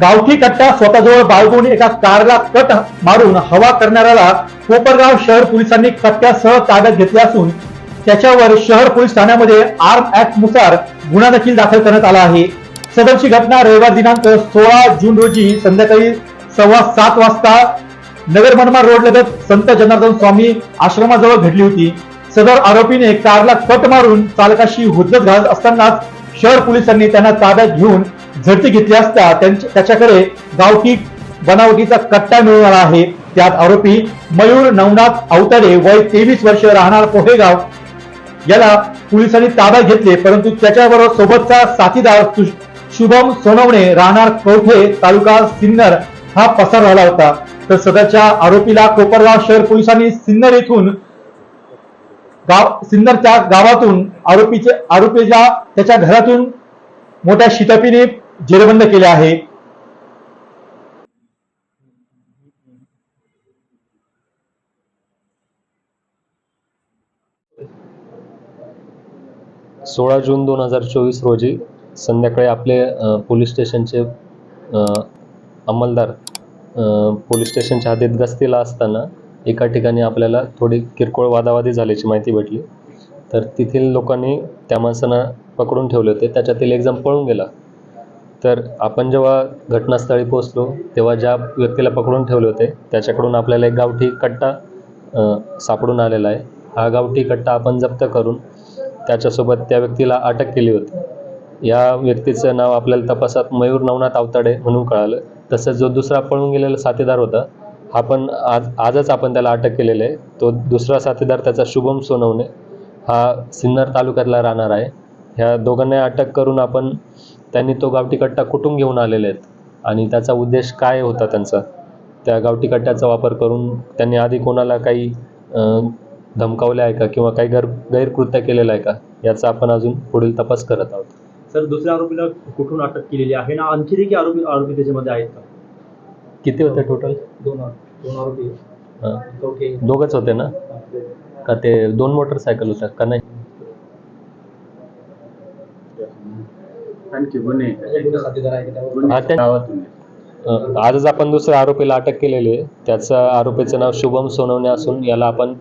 गावठी कट्टा स्वतःजवळ बाळगून एका कारला कट मारून हवा करणाऱ्याला कोपरगाव शहर पोलिसांनी कट्ट्यासह ताब्यात घेतले असून त्याच्यावर शहर पोलीस ठाण्यामध्ये आर्म ऍक्टनुसार गुन्हा देखील दाखल करण्यात आला आहे. सदरची घटना रविवार दिनांक सोळा जून रोजी संध्याकाळी सव्वा सात वाजता नगर मनमाड रोड लगत संत जनार्दन स्वामी आश्रमाजवळ घडली होती. सदर आरोपीने कारला कट मारून चालकाशी हुज्जत घालत असतानाच शहर पोलिसांनी त्यांना ताब्यात घेऊन झडती घेतली असता त्यांच्या- त्याच्याकडे गावठी बनावटीचा कट्टा मिळणार आहे. त्यात आरोपी मयूर नवनाथ अवतारे वय तेवीस वर्ष राहणार पोहेगाव याला पोलिसांनी ताब्यात घेतले परंतु त्याच्याबरोबर सोबतचा साथीदार शुभम सोनवणे राहणार कवठे तालुका सिन्नर हा पसार झाला होता. तर सध्याच्या आरोपीला कोपरगाव शहर पोलिसांनी सिन्नर येथून गाव सिन्नरच्या गावातून आरोपीचे आरोपीच्या त्याच्या घरातून मोठ्या शितापीने जेरबंद केले आहे. सोळा जून दोन हजार चोवीस रोजी संध्याकाळी आपले पोलीस स्टेशनचे अंमलदार पोलीस स्टेशनच्या हद्दीत गस्तीला असताना एका ठिकाणी आपल्याला थोडी किरकोळ वादावादी झाल्याची माहिती भेटली. तर तेथील लोकांनी त्या माणसांना पकडून ठेवले होते. त्याच्यातील एक जण पळून गेला. तर आपण जेव्हा घटनास्थळी पोहोचलो तेव्हा ज्या व्यक्तीला पकडून ठेवले होते त्याच्याकडून आपल्याला एक गावठी कट्टा सापडून आलेला आहे. हा गावठी कट्टा आपण जप्त करून त्याच्यासोबत त्या व्यक्तीला अटक केली होती. या व्यक्तीचं नाव आपल्याला तपासात मयूर नवनाथ अवताडे म्हणून कळालं. तसंच जो दुसरा पळून गेलेला साथीदार होता हा पण आज आजच आपण त्याला अटक केलेले आहे. तो दुसरा साथीदार त्याचा शुभम सोनवणे हा सिन्नर तालुक्यातला राहणार आहे. ह्या दोघांना अटक करून आपण त्यांनी तो गावठी कट्टा कुठून घेऊन आलेले आहेत? आणि त्याचा उद्देश काय होता त्यांचा? त्या गावठी कट्ट्याचा वापर करून त्यांनी आधी कोणाला काही धमकावले आहे का किंवा काही गैर गैरकृत्य केलेलं आहे का? याचा आपण अजून पुढील तपास करत आहोत. सर दुसऱ्या आरोपीला कुठून अटक केलेली आहे? ना आणखी देखील आरोपी आरोपी त्याच्यामध्ये आहेत का? किती होते टोटल दोन दोन आरोपी. दोघंच होते ना? का ते दोन मोटरसायकल होत्या का नाही? आणखी गुन्हे गावातून आजच आपण दुसऱ्या आरोपीला अटक केलेली आहे. त्याचं आरोपीचं नाव शुभम सोनवणे असून याला आपण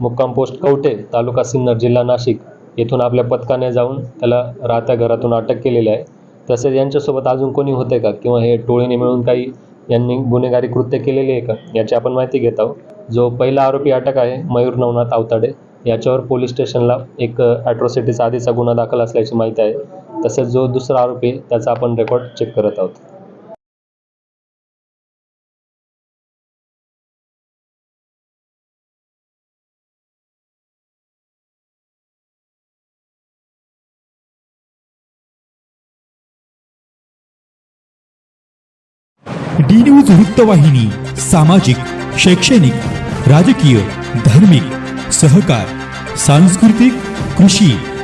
मुक्काम पोस्ट कवटे तालुका सिन्नर जिल्हा नाशिक येथून आपल्या पथकाने जाऊन त्याला राहत्या घरातून अटक केलेली आहे. तसेच यांच्यासोबत अजून कोणी होते का? किंवा हे टोळीने मिळून काही यांनी गुन्हेगारी कृत्य केलेली आहे का? याची आपण माहिती घेत आहोत. जो पहिला आरोपी अटक आहे मयूर नवनाथ आवताडे याच्यावर पोलीस स्टेशनला एक ॲट्रॉसिटीचा आधीचा गुन्हा दाखल असल्याची माहिती आहे. तसेच जो दुसरा आरोपी आहे, त्याचा आपण रेकॉर्ड चेक करत आहोत. डी न्यूज वृत्तवाहिनी सामाजिक शैक्षणिक राजकीय धार्मिक सहकार सांस्कृतिक कृषी.